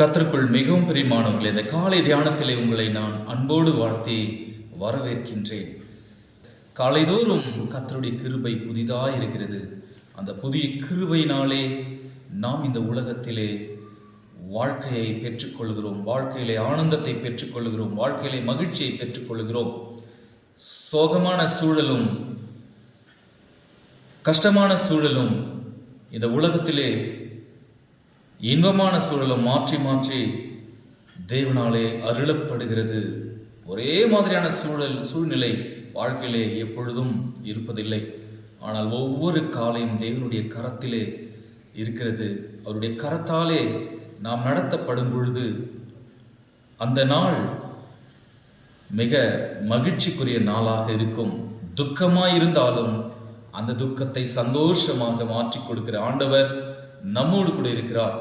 கத்திற்குள் மிகவும் பிரியமானவர்களே இந்த காலை தியானத்திலே உங்களை நான் அன்போடு வாழ்த்தி வரவேற்கின்றேன். காலைதோறும் கத்தருடைய கிருபை புதிதாக இருக்கிறது. அந்த புதிய கிருபையினாலே நாம் இந்த உலகத்திலே வாழ்க்கையை பெற்றுக்கொள்கிறோம் வாழ்க்கையிலே ஆனந்தத்தை பெற்றுக்கொள்கிறோம் வாழ்க்கையிலே மகிழ்ச்சியை பெற்றுக்கொள்கிறோம். சோகமான சூழலும் கஷ்டமான சூழலும் இந்த உலகத்திலே இன்பமான சூழலும் மாற்றி மாற்றி தேவனாலே அருளப்படுகிறது. ஒரே மாதிரியான சூழல் சூழ்நிலை வாழ்க்கையிலே எப்பொழுதும் இருப்பதில்லை. ஆனால் ஒவ்வொரு காலையும் தேவனுடைய கரத்திலே இருக்கிறது. அவருடைய கரத்தாலே நாம் நடத்தப்படும் பொழுது அந்த நாள் மிக மகிழ்ச்சிக்குரிய நாளாக இருக்கும். துக்கமாக இருந்தாலும் அந்த துக்கத்தை சந்தோஷமாக மாற்றிக் கொடுக்கிற ஆண்டவர் நம்மோடு கூட இருக்கிறார்.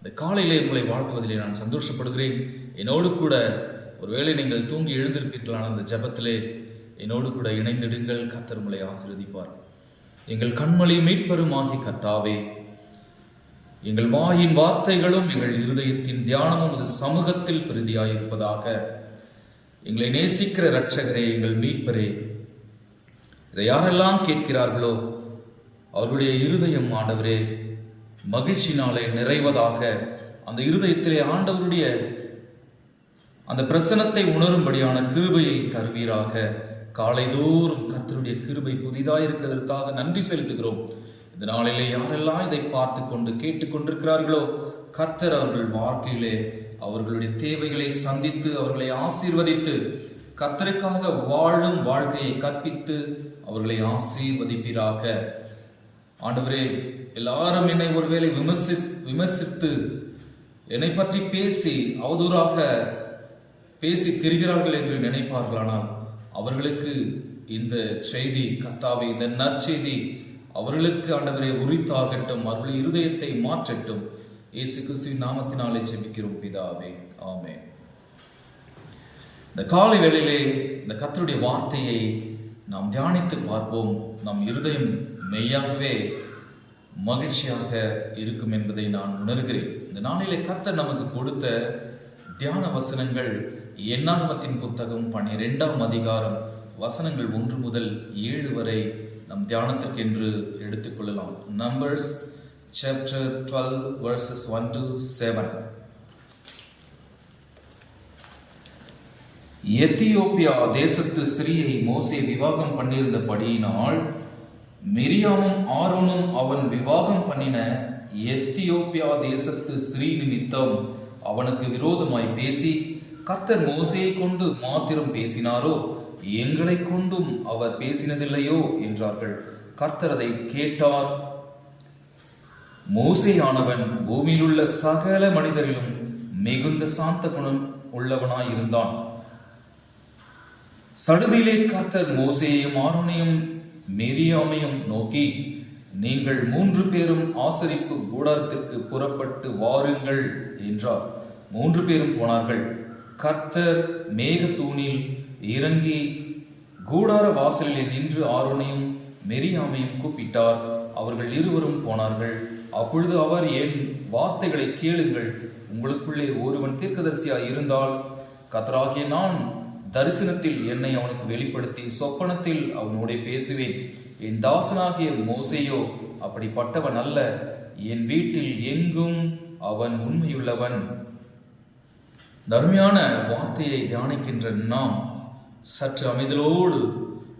இந்த காலையிலே உங்களை வாழ்த்துவதிலே நான் சந்தோஷப்படுகிறேன். என்னோடு கூட ஒருவேளை நீங்கள் தூங்கி எழுந்திருப்பீர்களான அந்த ஜெபத்திலே என்னோடு கூட இணைந்திடுங்கள். கத்தர் உங்களை ஆசீர்வதிப்பார். எங்கள் கண்மொழி மீட்பெருமாகி கத்தாவே எங்கள் வாயின் வார்த்தைகளும் எங்கள் இருதயத்தின் தியானமும் அது சமூகத்தில் பிரதியாயிருப்பதாக. எங்களை நேசிக்கிற இரட்சகரே எங்கள் மீட்பரே இதை யாரெல்லாம் கேட்கிறார்களோ அவருடைய இருதயம் ஆண்டவரே மகிழ்ச்சினாலே நிறைவதாக அந்த இருதயத்திலே ஆண்டவருடைய அந்த பிரசனத்தை உணரும்படியான கிருபையை தருவீராக. காலைதோறும் கர்த்தருடைய கிருபை புதிதாக இருக்கிறதற்காக நன்றி செலுத்துகிறோம். இந்த நாளிலே யாரெல்லாம் இதை பார்த்து கொண்டு கேட்டுக்கொண்டிருக்கிறார்களோ கர்த்தர் அவர்கள் வாழ்க்கையிலே அவர்களுடைய தேவைகளை சந்தித்து அவர்களை ஆசீர்வதித்து கர்த்தருக்காக வாழும் வாழ்க்கையை கற்பித்து அவர்களை ஆசீர்வதிப்பீராக. ஆண்டவரே எல்லாரும் என்னை ஒருவேளை விமர்சி விமர்சித்து என்னை பற்றி பேசி அவதூறாக பேசி திரிகிறார்கள் என்று நினைப்பார்களானால் அவர்களுக்கு இந்த செய்தி கத்தாவை இந்த நற்செய்தி அவர்களுக்கு ஆண்டவரை உரித்தாகட்டும் அவர்களுடைய இருதயத்தை மாற்றட்டும். இயேசு கிறிஸ்துவின் நாமத்தினாலே செபிக்கிறோம் பிதாவே. ஆமே இந்த காலை வேளையிலே இந்த கத்தருடைய வார்த்தையை நாம் தியானித்து பார்ப்போம். நம் இருதயம் மெய்யாகவே மகிழ்ச்சியாக இருக்கும் என்பதை நான் உணர்கிறேன். இந்த நாளிலே கர்த்தர் நமக்கு கொடுத்த தியான வசனங்கள் எண்ணாகமத்தின் புத்தகம் பன்னிரெண்டாம் அதிகாரம் வசனங்கள் ஒன்று முதல் ஏழு வரை நம் தியானத்திற்கென்று எடுத்துக்கொள்ளலாம். Numbers chapter twelve verses one to seven Ethiopia தேசத்து ஸ்திரீயை மோசே விவாகம் பண்ணியிருந்தபடியினால் மிரியாமும் ஆரோனும் அவன் விவாகம் பண்ணின எத்தியோப்பியா தேசத்து ஸ்திரீ நிமித்தம் அவனுக்கு விரோதமாய் பேசி கர்த்தர் மோசையை கொண்டு மாத்திரம் பேசினாரோ? எங்களை கொண்டும் அவர் பேசினதில்லையோ? என்றார்கள். கர்த்தர் அதை கேட்டார். மோசையானவன் பூமியிலுள்ள சகல மனிதரிலும் மிகுந்த சாந்த குணம் உள்ளவனாய் இருந்தான் சடுதியிலே கர்த்தர் மோசையையும் ஆரோனையும் மெரியாமையும் நோக்கி நீங்கள் மூன்று பேரும் ஆசரிப்பு கூடாரத்திற்கு புறப்பட்டு வாருங்கள் என்றார். மூன்று பேரும் போனார்கள். கர்த்தர் மேகத்தூணில் இறங்கி கூடார வாசலில் நின்று ஆரோனையும் மெரியாமையும் கூப்பிட்டார். அவர்கள் இருவரும் போனார்கள். அப்பொழுது அவர் என் வார்த்தைகளை கேளுங்கள். உங்களுக்குள்ளே ஒருவன் தீர்க்கதரிசியாய் இருந்தால் கத்தராகிய நான் தரிசனத்தில் என்னை அவனுக்கு வெளிப்படுத்தி சொப்பனத்தில் அவனோட பேசுவேன். என் தாசனாகிய மோசையோ அப்படிப்பட்டவன் அல்ல. என் வீட்டில் எங்கும் அவன் உண்மையுள்ளவன். தர்மையான வார்த்தையை தியானிக்கின்ற நாம் சற்று அமைதலோடு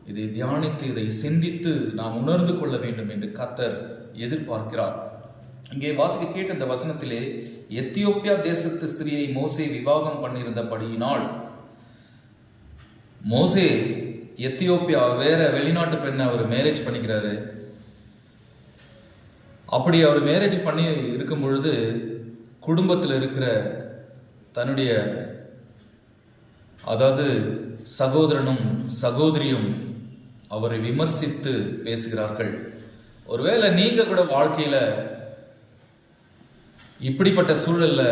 இதை தியானித்து இதை சிந்தித்து நாம் உணர்ந்து கொள்ள வேண்டும் என்று கத்தர் எதிர்பார்க்கிறார். இங்கே வாசிக்க கேட்ட இந்த வசனத்திலே எத்தியோப்பியா தேசத்து ஸ்திரியை மோசே விவாகம் பண்ணியிருந்தபடியினால் மோசே எத்தியோப்பியா வேற வெளிநாட்டு பெண்ணை அவர் மேரேஜ் பண்ணிக்கிறாரு. அப்படி அவர் மேரேஜ் பண்ணி இருக்கும் பொழுது குடும்பத்தில் இருக்கிற தன்னுடைய அதாவது சகோதரனும் சகோதரியும் அவரை விமர்சித்து பேசுகிறார்கள். ஒருவேளை நீங்க கூட வாழ்க்கையில இப்படிப்பட்ட சூழல்ல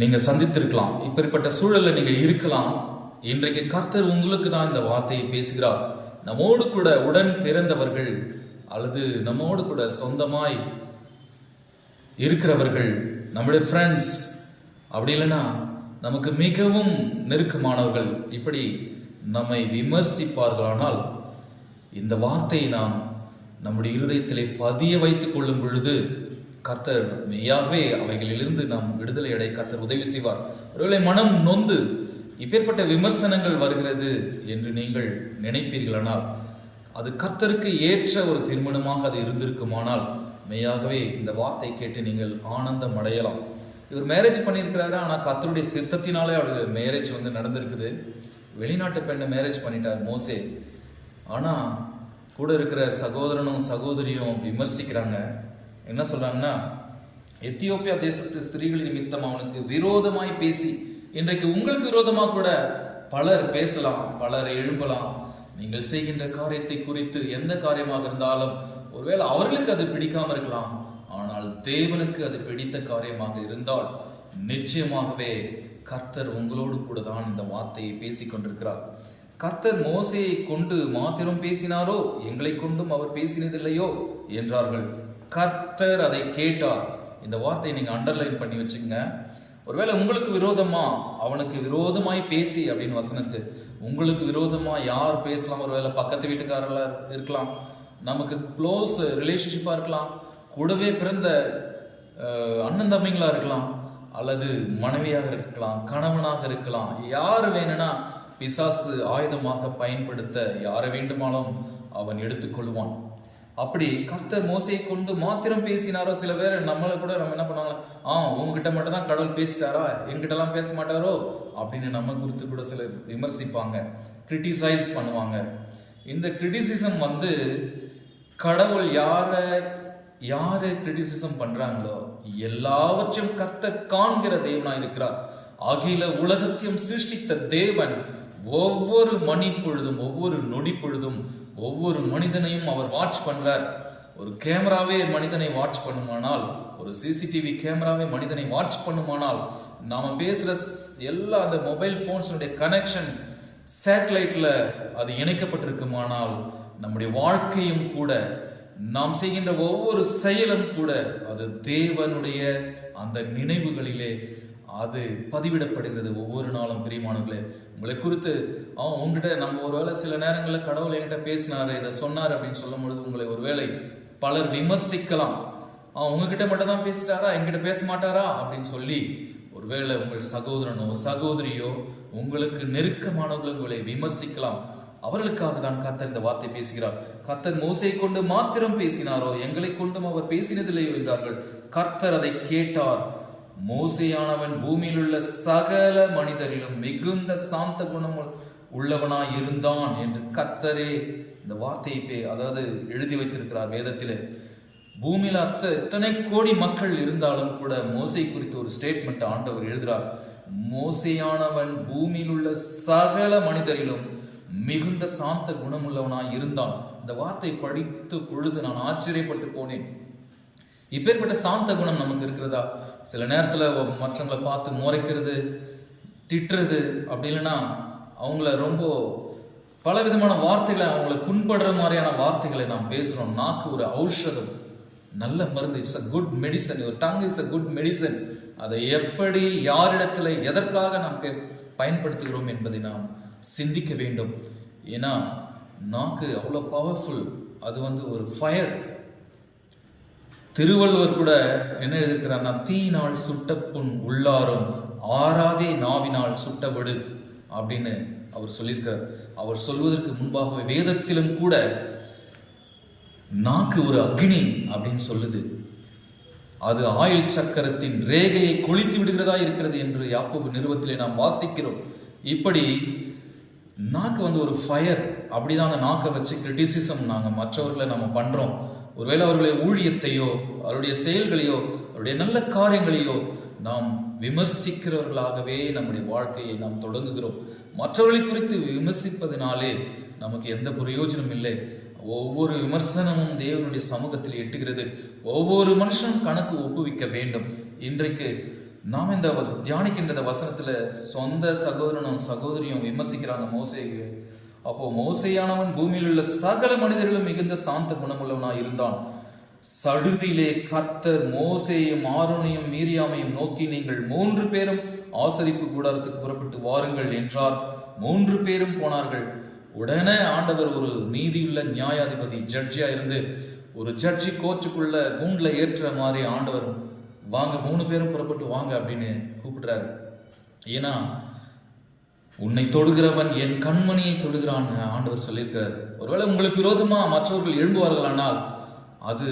நீங்கள் சந்தித்திருக்கலாம். இப்படிப்பட்ட சூழலில் நீங்கள் இருக்கலாம். இன்றைக்கு கர்த்தர் உங்களுக்கு தான் இந்த வார்த்தையை பேசுகிறார். நம்மோடு கூட உடன் பிறந்தவர்கள் அல்லது நம்மோடு கூட சொந்தமாய் இருக்கிறவர்கள் நம்முடைய ஃப்ரெண்ட்ஸ் அப்படி இல்லைன்னா நமக்கு மிகவும் நெருக்கமானவர்கள் இப்படி நம்மை விமர்சிப்பார்களானால் இந்த வார்த்தையை நாம் நம்முடைய இருதயத்திலே பதிய வைத்துக் கொள்ளும் பொழுது கர்த்தர் மெய்யாகவே அவைகளிலிருந்து நாம் விடுதலை அடை கர்த்தர் உதவி செய்வார். ஒருவேளை மனம் நொந்து இப்பேற்பட்ட விமர்சனங்கள் வருகிறது என்று நீங்கள் நினைப்பீர்களானால் அது கர்த்தருக்கு ஏற்ற ஒரு திருமணமாக அது இருந்திருக்குமானால் மெய்யாகவே இந்த வார்த்தை கேட்டு நீங்கள் ஆனந்தம் அடையலாம். இவர் மேரேஜ் பண்ணியிருக்கிறாரு ஆனால் கர்த்தருடைய சித்தத்தினாலே அவருக்கு மேரேஜ் வந்து நடந்திருக்குது. வெளிநாட்டு பெண்ணை மேரேஜ் பண்ணிட்டார் மோசே. ஆனால் கூட இருக்கிற சகோதரனும் சகோதரியும் விமர்சிக்கிறாங்க. என்ன சொல்றாங்கன்னா எத்தியோப்பியா தேசத்து ஸ்திரீகள் நிமித்தம் அவனுக்கு விரோதமாய் பேசி இன்றைக்கு உங்களுக்கு விரோதமாக கூட பலர் பேசலாம் பலர் எழும்பலாம். நீங்கள் செய்கின்ற காரியத்தை குறித்து எந்த காரியமாக இருந்தாலும் ஒருவேளை அவர்களுக்கு அது பிடிக்காம இருக்கலாம். ஆனால் தேவனுக்கு அது பிடித்த காரியமாக இருந்தால் நிச்சயமாகவே கர்த்தர் உங்களோடு கூட தான் இந்த வார்த்தையை பேசிக் கொண்டிருக்கிறார். கர்த்தர் மோசையை கொண்டு மாத்திரம் பேசினாரோ எங்களை கொண்டும் அவர் பேசினதில்லையோ என்றார்கள். கர்த்தர் அதை கேட்டார். இந்த வார்த்தையை நீங்க அண்டர்லைன் பண்ணி வச்சுக்கங்க. ஒருவேளை உங்களுக்கு விரோதமா அவனுக்கு விரோதமாய் பேசி அப்படின்னு வசனம் இருக்கு. உங்களுக்கு விரோதமா யார் பேசலாம்? ஒருவேளை பக்கத்து வீட்டுக்காரர்களா இருக்கலாம். நமக்கு க்ளோஸ் ரிலேஷன்ஷிப்பா இருக்கலாம். கூடவே பிறந்த அண்ணன் தம்பிங்களா இருக்கலாம். அல்லது மனைவியாக இருக்கலாம் கணவனாக இருக்கலாம். யார் வேணும்னா பிசாசு ஆயுதமாக பயன்படுத்த யாரை வேண்டுமானாலும் அவன் எடுத்துக்கொள்வான். அப்படி கர்த்தர் மோசையை கொண்டு மாத்திரம் பேசினாரோ சில பேர் நம்மளை கூட நம்ம என்ன பண்ணுவாங்க? ஆ உங்ககிட்ட மட்டும் தான் கடவுள் பேசிட்டாரா? என்கிட்ட எல்லாம் பேச மாட்டாரோ? அப்படின்னு நம்ம குறித்து கூட சிலர் விமர்சிப்பாங்க கிரிட்டிசைஸ் பண்ணுவாங்க. இந்த கிரிட்டிசிசம் வந்து கடவுள் யாரை யாரு கிரிட்டிசிசம் பண்றாங்களோ எல்லாவற்றையும் கர்த்தர் காண்கிற தேவனா இருக்கிறார் அகில உலகத்தையும் சிருஷ்டித்த தேவன் ஒவ்வொரு மணி பொழுதும் ஒவ்வொரு நொடி பொழுதும் ஒவ்வொரு மனிதனையும் அவர் வாட்ச் பண்றார். ஒரு கேமராவே மனிதனை வாட்ச் பண்ணுமானால் ஒரு சிசிடிவி கேமராவே மனிதனை வாட்ச் பண்ணுமானால் நாம பேசுற எல்லா அந்த மொபைல் போன்ஸுடைய கனெக்ஷன் சேட்டலைட்ல அது இணைக்கப்பட்டிருக்குமானால் நம்முடைய வாழ்க்கையும் கூட நாம் செய்கின்ற ஒவ்வொரு செயலும் கூட அது தேவனுடைய அந்த நினைவுகளிலே அது பதிவிடப்படுகிறது ஒவ்வொரு நாளும் பிரியமானவர்களே. உங்களை குறித்து அவன் உங்ககிட்ட நம்ம ஒருவேளை சில நேரங்களில் கடவுள் என்கிட்ட பேசினாரு இதை சொன்னார் அப்படின்னு சொல்லும் பொழுது உங்களை ஒருவேளை பலர் விமர்சிக்கலாம். அவன் உங்ககிட்ட மட்டும் தான் பேசிட்டாரா? என்கிட்ட பேச மாட்டாரா? அப்படின்னு சொல்லி ஒருவேளை உங்கள் சகோதரனோ சகோதரியோ உங்களுக்கு நெருக்கமானவர்கள் உங்களை விமர்சிக்கலாம். அவர்களுக்காக தான் கர்த்தர் இந்த வார்த்தை பேசுகிறார். கர்த்தர் மோசை கொண்டு மாத்திரம் பேசினாரோ எங்களை கொண்டும் அவர் பேசினதில்லையோ என்றார்கள். கர்த்தர் அதை கேட்டார். மோசையானவன் பூமியில் உள்ள சகல மனிதரிலும் மிகுந்த சாந்த குணம் உள்ளவனாய் இருந்தான் என்று கத்தரே இந்த வார்த்தையை அதாவது எழுதி வைத்திருக்கிறார் வேதத்தில். பூமியில் அத்த எத்தனை கோடி மக்கள் இருந்தாலும் கூட மோசை குறித்து ஒரு ஸ்டேட்மெண்ட் ஆண்டவர் எழுதுறார். மோசையானவன் பூமியில் உள்ள சகல மனிதரிலும் மிகுந்த சாந்த குணமுள்ளவனாய் இருந்தான் இந்த வார்த்தை படித்த பொழுது நான் ஆச்சரியப்பட்டு போனேன். இப்பேற்பட்ட சாந்த குணம் நமக்கு இருக்கிறதா? சில நேரத்தில் மற்றவங்களை பார்த்து முறைக்கிறது திட்டுறது அப்படி இல்லைன்னா அவங்கள ரொம்ப பல விதமான வார்த்தைகளை அவங்கள புண்படுற மாதிரியான வார்த்தைகளை நாம் பேசுகிறோம் நாக்கு ஒரு ஔஷதம். நல்ல மருந்து. இட்ஸ் அ குட் மெடிசன் ஒரு tongue is a good medicine அதை எப்படி யாரிடத்துல எதற்காக நாம் பே- பயன்படுத்துகிறோம் என்பதை நாம் சிந்திக்க வேண்டும். ஏன்னா நாக்கு அவ்வளோ பவர்ஃபுல் அது வந்து ஒரு ஃபயர் திருவள்ளுவர் கூட என்ன எழுதியிருக்கிறார்னா தீயினால் சுட்ட புண் உள்ளாரும் ஆறாதே நாவினால் சுட்ட விடு அப்படின்னு அவர் சொல்லியிருக்கிறார். அவர் சொல்வதற்கு முன்பாகவே வேதத்திலும் கூட நாக்கு ஒரு அக்னி அப்படின்னு சொல்லுது. அது ஆயுள் சக்கரத்தின் ரேகையை கொளித்து விடுகிறதா இருக்கிறது என்று யாக்கோபு நிறுவத்திலே நாம் வாசிக்கிறோம். இப்படி நாக்கு வந்து ஒரு ஃபயர் அப்படிதான் அந்த நாக்கை வச்சு கிரிட்டிசிசம் நாங்கள் மற்றவர்களை நம்ம பண்ணுறோம் ஒருவேளை அவர்களுடைய ஊழியத்தையோ அவருடைய செயல்களையோ அவருடைய நல்ல காரியங்களையோ நாம் விமர்சிக்கிறவர்களாகவே நம்முடைய வாழ்க்கையை நாம் தொடங்குகிறோம். மற்றவர்களை குறித்து விமர்சிப்பதினாலே நமக்கு எந்த பிரயோஜனம் இல்லை. ஒவ்வொரு விமர்சனமும் தேவனுடைய சமூகத்தில் எட்டுகிறது. ஒவ்வொரு மனுஷனும் கணக்கு ஒப்புவிக்க வேண்டும். இன்றைக்கு நாம் இந்த தியானிக்கின்ற வசனத்தில் சொந்த சகோதரனும் சகோதரியும் விமர்சிக்கிறாங்க மோசை அப்போ மோசையானவன் பூமியில் உள்ள சகல மனிதர்களும் மிகுந்த சாந்த குணமுள்ளவனாய் இருந்தான். சடுதியிலே கர்த்தர் மோசையும் ஆரோனையும் மீரியாமையும் நோக்கி நீங்கள் மூன்று பேரும் ஆசரிப்பு கூடாரத்துக்கு புறப்பட்டு வாருங்கள் என்றார். மூன்று பேரும் போனார்கள். உடனே ஆண்டவர் ஒரு நீதியுள்ள நியாயாதிபதி ஜட்ஜியா இருந்து ஒரு ஜட்ஜி கோச்சுக்குள்ள கூண்டுல ஏற்ற மாதிரி ஆண்டவர் வாங்க மூணு பேரும் புறப்பட்டு வாங்க அப்படின்னு கூப்பிடுறாரு. ஏன்னா உன்னை தொடுகிறவன் என் கண்மணியை தொடுகிறான் ஆண்டவர் சொல்லியிருக்கிறார். ஒருவேளை உங்களுக்கு விரோதமா மற்றவர்கள் எழும்புவார்களானால் அது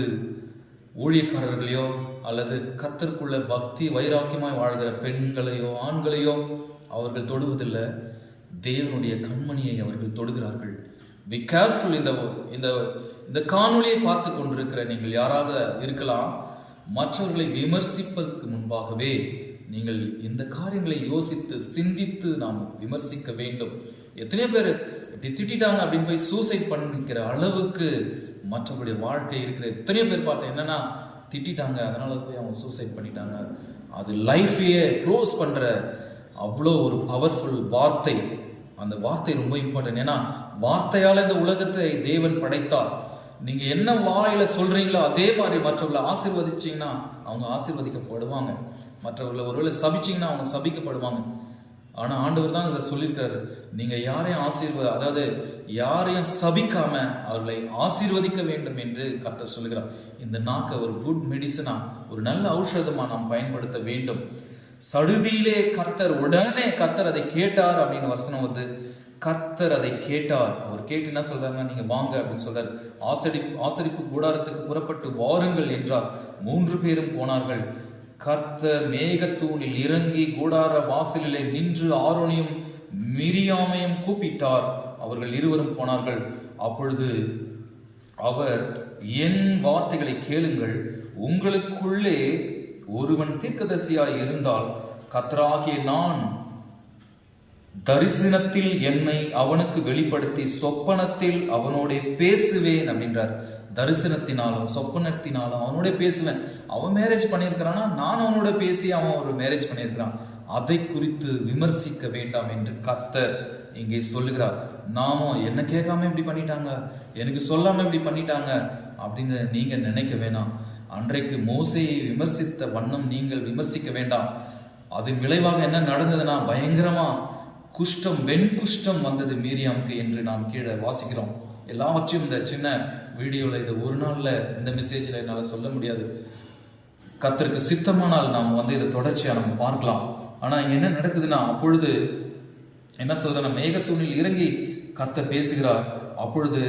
ஊழியக்காரர்களையோ அல்லது கத்திற்குள்ள பக்தி வைராக்கியமாய் வாழ்கிற பெண்களையோ ஆண்களையோ அவர்கள் தொடுவதில்லை. தேவனுடைய கண்மணியை அவர்கள் தொடுகிறார்கள். பி கேர்ஃபுல் இந்த இந்த இந்த காணொலியை பார்த்து கொண்டிருக்கிற நீங்கள் யாராக இருக்கலாம் மற்றவர்களை விமர்சிப்பதற்கு முன்பாகவே நீங்கள் இந்த காரியங்களை யோசித்து சிந்தித்து நாம் விமர்சிக்க வேண்டும். எத்தனையோ பேர் இப்படி திட்டிட்டாங்க அப்படின்னு போய் சூசைட் பண்ணிக்கிற அளவுக்கு மற்றபடி வாழ்க்கை இருக்கிற எத்தனையோ பேர் பார்த்தேன் என்னன்னா திட்டிட்டாங்க அதனால போய் அவங்க சூசைட் பண்ணிட்டாங்க. அது லைஃபையே க்ளோஸ் பண்ற அவ்வளோ ஒரு பவர்ஃபுல் வார்த்தை. அந்த வார்த்தை ரொம்ப இம்பார்ட்டன்ட் ஏன்னா வார்த்தையால் இந்த உலகத்தை தேவன் படைத்தார். நீங்க என்ன வாயில சொல்றீங்களோ அதே மாதிரி மற்றவர்களை ஆசிர்வதிச்சிங்கன்னா அவங்க ஆசிர்வதிக்கப்படுவாங்க. மற்றவர்களை ஒருவேளை சபிச்சிங்கன்னா அவங்க சபிக்கப்படுவாங்க. ஆனா ஆண்டவர் தான் இதை சொல்லியிருக்காரு. நீங்க யாரையும் ஆசீர்வ அதாவது யாரையும் சபிக்காம அவர்களை ஆசீர்வதிக்க வேண்டும் என்று கத்த சொல்லுகிறார். இந்த நாக்கை ஒரு குட் மெடிசனா ஒரு நல்ல ஔஷதமா நாம் பயன்படுத்த வேண்டும். சடுதியிலே கர்த்தர் உடனே கர்த்தர் அதை கேட்டார் அப்படின்னு வசனம் வந்து கர்த்தர் அதை கேட்டார். அவர் கேட்டு என்ன சொல்றாங்க நீங்க வாங்க அப்படின்னு சொல்றார். ஆசரி ஆசரிப்பு கூடாரத்துக்கு புறப்பட்டு வாருங்கள் என்றார். மூன்று பேரும் போனார்கள். கர்த்தர் மேகத்தூணில் இறங்கி கூடார வாசலிலே நின்று ஆரோனியும் மிரியாமையும் கூப்பிட்டார். அவர்கள் இருவரும் போனார்கள். அப்பொழுது அவர் என் வார்த்தைகளை கேளுங்கள். உங்களுக்குள்ளே ஒருவன் தீர்க்கதரிசியாய் இருந்தால் கத்தராகிய நான் தரிசனத்தில் என்னை அவனுக்கு வெளிப்படுத்தி சொப்பனத்தில் அவனோட பேசுவேன் அப்படின்றார். தரிசனத்தினாலும் சொப்பனத்தினாலும் அவனோட பேசுவேன். அவன் மேரேஜ் பண்ணியிருக்கிறான்னா நான் அவனோட பேசி அவன் ஒரு மேரேஜ் பண்ணியிருக்கிறான். அதை குறித்து விமர்சிக்க வேண்டாம் என்று கத்தர் இங்கே சொல்லுகிறார். நாமும் என்ன கேட்காம இப்படி பண்ணிட்டாங்க. எனக்கு சொல்லாம இப்படி பண்ணிட்டாங்க. அப்படின்னு நீங்க நினைக்க வேணாம். அன்றைக்கு மோசையை விமர்சித்த வண்ணம் நீங்கள் விமர்சிக்க வேண்டாம். அதன் விளைவாக என்ன நடந்ததுன்னா பயங்கரமா குஷ்டம் வெண்குஷ்டம் வந்தது மீரியாமுக்கு என்று நாம் கீழே வாசிக்கிறோம். எல்லாவற்றையும் இந்த சின்ன வீடியோவில் இது ஒரு நாளில் இந்த மெசேஜில் என்னால் சொல்ல முடியாது. கத்தருக்கு சித்தமானால் நாம் வந்து இதை தொடர்ச்சியாக நம்ம பார்க்கலாம். ஆனால் இங்கே என்ன நடக்குதுன்னா அப்பொழுது என்ன சொல்கிறேன் மேகத்தூணில் இறங்கி கத்த பேசுகிறார். அப்பொழுது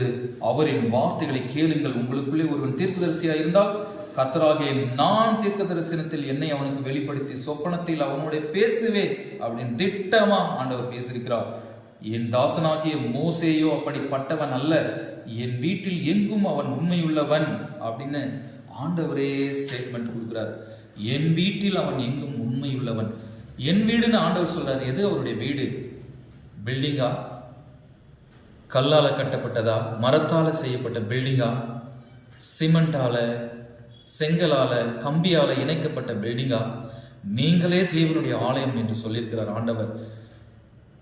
அவரின் வார்த்தைகளை கேளுங்கள். உங்களுக்குள்ளே ஒருவன் தீர்க்கதரிசியா இருந்தால் கத்தராகிய நான் தீர்க்க தரிசனத்தில் என்னை அவனுக்கு வெளிப்படுத்தி சொப்பனத்தில் அவனுடைய பேசுவேன் அப்படின்னு திட்டமா ஆண்டவர் பேசியிருக்கிறார். என் தாசனாகிய மோசேயோ அப்படிப்பட்டவன் அல்ல. என் வீட்டில் எங்கும் அவன் உண்மையுள்ளவன் அப்படின்னு ஆண்டவரே ஸ்டேட்மெண்ட் கொடுக்கிறார். என் வீட்டில் அவன் எங்கும் உண்மையுள்ளவன். என் வீடுன்னு ஆண்டவர் சொல்றாரு. எது? அவருடைய வீடு. பில்டிங்கா கல்லால் கட்டப்பட்டதா? மரத்தால் செய்யப்பட்ட பில்டிங்கா சிமெண்டால செங்கலால கம்பியால இணைக்கப்பட்ட பில்டிங்கா நீங்களே தேவனுடைய ஆலயம் என்று சொல்லியிருக்கிறார் ஆண்டவர்.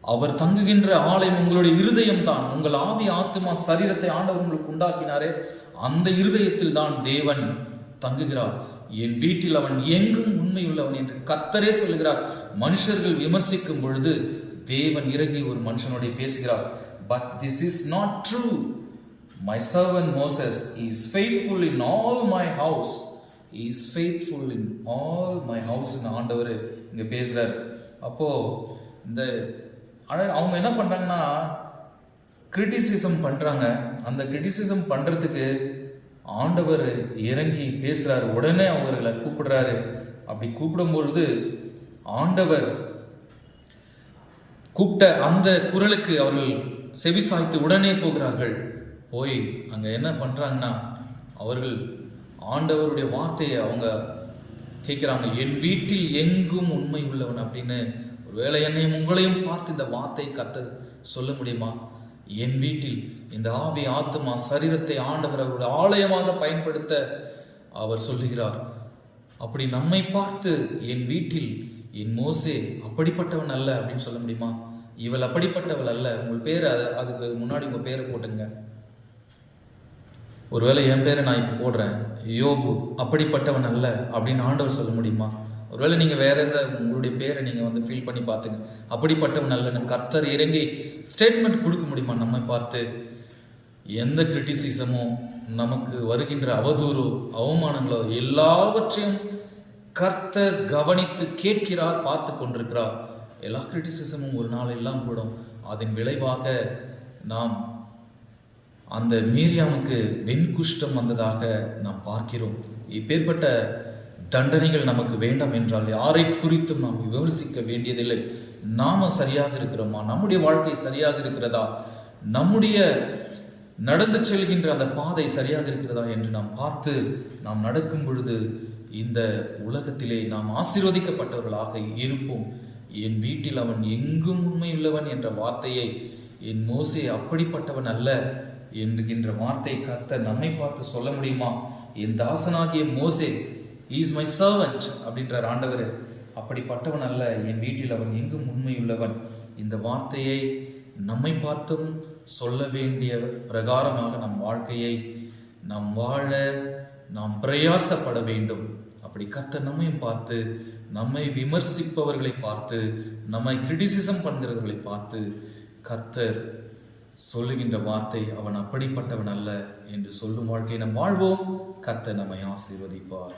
அவர் தங்குகின்ற ஆலயம் உங்களுடைய இருதயம் தான். உங்கள் ஆவி ஆத்மா சரீரத்தை ஆண்டவர் உங்களுக்கு உண்டாக்கினாரே அந்த இருதயத்தில் தான் தேவன் தங்குகிறார். என் வீட்டில் அவன் எங்கும் உண்மையுள்ளவன் என்று கத்தரே சொல்லுகிறார். மனுஷர்கள் விமர்சிக்கும் பொழுது தேவன் இறங்கி ஒரு மனுஷனுடைய பேசுகிறார். But this is not true my servant Moses is faithful in all my house is faithful in all my house ஆண்டவர் இங்க பேசுகிறார் அப்போ இந்த அவங்க என்ன பண்றாங்கன்னா கிரிட்டிசிசம் பண்றாங்க. அந்த கிரிட்டிசிசம் பண்றதுக்கு ஆண்டவர் இறங்கி பேசுறாரு. உடனே அவர்களை கூப்பிடுறாரு. அப்படி கூப்பிடும்பொழுது ஆண்டவர் கூப்பிட்ட அந்த குரலுக்கு அவர்கள் செவி சாய்த்து உடனே போகிறார்கள். போய் அங்கே என்ன பண்ணுறாங்கன்னா அவர்கள் ஆண்டவருடைய வார்த்தையை அவங்க கேட்குறாங்க என் வீட்டில் எங்கும் உண்மை உள்ளவன் அப்படின்னு ஒருவேளை என்னையும் உங்களையும் பார்த்து இந்த வார்த்தை கத்த சொல்ல முடியுமா? என் வீட்டில் இந்த ஆவி ஆத்மா சரீரத்தை ஆண்டவர் அவருடைய ஆலயமாக பயன்படுத்த அவர் சொல்லுகிறார். அப்படி நம்மை பார்த்து என் வீட்டில் என் மோசே அப்படிப்பட்டவன் அல்ல அப்படின்னு சொல்ல முடியுமா? இவள் அப்படிப்பட்டவள் அல்ல. உங்கள் பேர் அது- அதுக்கு முன்னாடி உங்கள் பேரை போட்டுங்க. ஒருவேளை என் பேரை நான் இப்போ போடுறேன். யோபு அப்படிப்பட்டவன் அல்ல அப்படின்னு ஆண்டவர் சொல்ல முடியுமா? ஒருவேளை நீங்கள் வேற எந்த உங்களுடைய பேரை நீங்கள் வந்து ஃபீல் பண்ணி பார்த்துங்க. அப்படிப்பட்டவன் அல்லன்னு கர்த்தர் இறங்கி ஸ்டேட்மெண்ட் கொடுக்க முடியுமா நம்மை பார்த்து? எந்த கிரிட்டிசிசமோ நமக்கு வருகின்ற அவதூறோ அவமானங்களோ எல்லாவற்றையும் கர்த்தர் கவனித்து கேட்கிறார் பார்த்து கொண்டிருக்கிறார். எல்லா கிரிட்டிசிசமும் ஒரு நாள் எல்லாம் கூடும். அதன் விளைவாக நாம் அந்த மீரியாமுக்கு வெண்குஷ்டம் வந்ததாக நாம் பார்க்கிறோம். இப்பேற்பட்ட தண்டனைகள் நமக்கு வேண்டாம் என்றால் யாரை குறித்தும் நாம் விமர்சிக்க வேண்டியதில்லை. நாம சரியாக இருக்கிறோமா? நம்முடைய வாழ்க்கை சரியாக இருக்கிறதா? நம்முடைய நடந்து செல்கின்ற அந்த பாதை சரியாக இருக்கிறதா என்று நாம் பார்த்து நாம் நடக்கும் பொழுது இந்த உலகத்திலே நாம் ஆசீர்வதிக்கப்பட்டவர்களாக இருப்போம். என் வீட்டில் அவன் எங்கும் உண்மையுள்ளவன் என்ற வார்த்தையை என் மோசே அப்படிப்பட்டவன் அல்ல. என்கின்ற வார்த்தை கத்த நம்மை பார்த்து சொல்ல முடியுமா? என் தாசனாகிய மோசே இஸ் மை சர்வன்ட் அப்படின்றார் ஆண்டவர். அப்படிப்பட்டவன் அல்ல என் வீட்டில் அவன் எங்கும் உண்மையுள்ளவன். இந்த வார்த்தையை நம்மை பார்த்தும் சொல்ல வேண்டிய பிரகாரமாக நம் வாழ்க்கையை நாம் வாழ நாம் பிரயாசப்பட வேண்டும். அப்படி கத்த நம்மையும் பார்த்து நம்மை விமர்சிப்பவர்களை பார்த்து நம்மை கிரிட்டிசிசம் பண்ணுகிறவர்களை பார்த்து கர்த்தர் சொல்லுகின்ற வார்த்தை அவன் அப்படிப்பட்டவன் அல்ல என்று சொல்லும் வாழ்க்கையை நம் வாழ்வோம். கத்த நம்மை ஆசீர்வதிப்பார்.